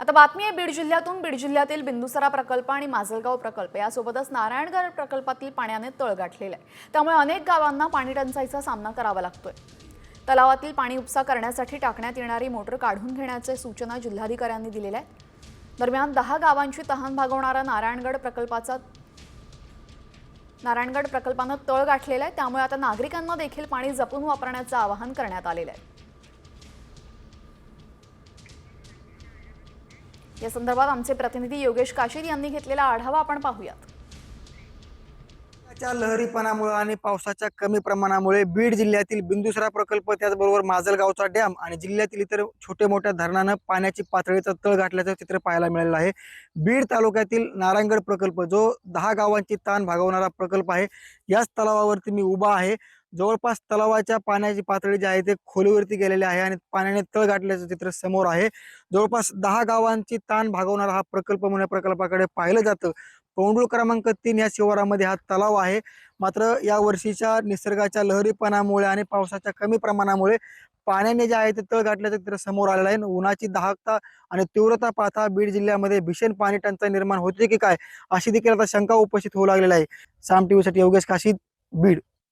आता बातमी आहे बीड जिल्ह्यातून. बीड जिल्ह्यातील बिंदुसरा प्रकल्प आणि माजलगाव प्रकल्प यासोबतच नारायणगड प्रकल्पातील पाण्याने तळ गाठलेला आहे. त्यामुळे अनेक गावांना पाणी टंचाईचा सामना करावा लागतोय. तलावातील पाणी उपसा करण्यासाठी टाकण्यात येणारी मोटर काढून घेण्याच्या सूचना जिल्हाधिकाऱ्यांनी दिलेल्या आहेत. दरम्यान दहा गावांची तहान भागवणारा नारायणगड प्रकल्पाचा नारायणगड प्रकल्पानं तळ गाठलेला आहे. त्यामुळे आता नागरिकांना देखील पाणी जपून वापरण्याचं आवाहन करण्यात आलेलं आहे. या संदर्भात आमचे प्रतिनिधी योगेश काशीर यांनी घेतलेला आढावा आपण पाहूयात. लहरीपणामुळे आणि पावसाच्या कमी प्रमाणामुळे बीड जिल्ह्यातील बिंदुसरा प्रकल्प त्याचबरोबर माजलगावचा डॅम आणि जिल्ह्यातील इतर छोटे मोठ्या धरणानं पाण्याची पातळीचा तळ गाठल्याचं चित्र पाहायला मिळालेलं आहे. बीड तालुक्यातील नारायणगड प्रकल्प जो दहा गावांची ताण भागवणारा प्रकल्प आहे याच तलावावरती मी उभा आहे. जवळपास तलावाच्या पाण्याची पातळी जी आहे ते खोलीवरती गेलेली आहे आणि पाण्याने तळ गाठल्याचं चित्र समोर आहे. जवळपास दहा गावांची ताण भागवणारा हा प्रकल्प म्हणून या प्रकल्पाकडे पाहिलं जातं. पौंडुळ क्रमांक तीन या शिवारामध्ये हा तलाव आहे. मात्र या वर्षीच्या निसर्गाच्या लहरीपणामुळे आणि पावसाच्या कमी प्रमाणामुळे पाण्याने जे आहे ते तळ गाठल्याचं चित्र समोर आलेलं आहे. उन्हाची दाहकता आणि तीव्रता पाहता बीड जिल्ह्यामध्ये भीषण पाणी टंचाई निर्माण होते की काय अशी देखील आता शंका उपस्थित होऊ लागलेली आहे. साम टीव्हीसाठी योगेश काशीद बीड.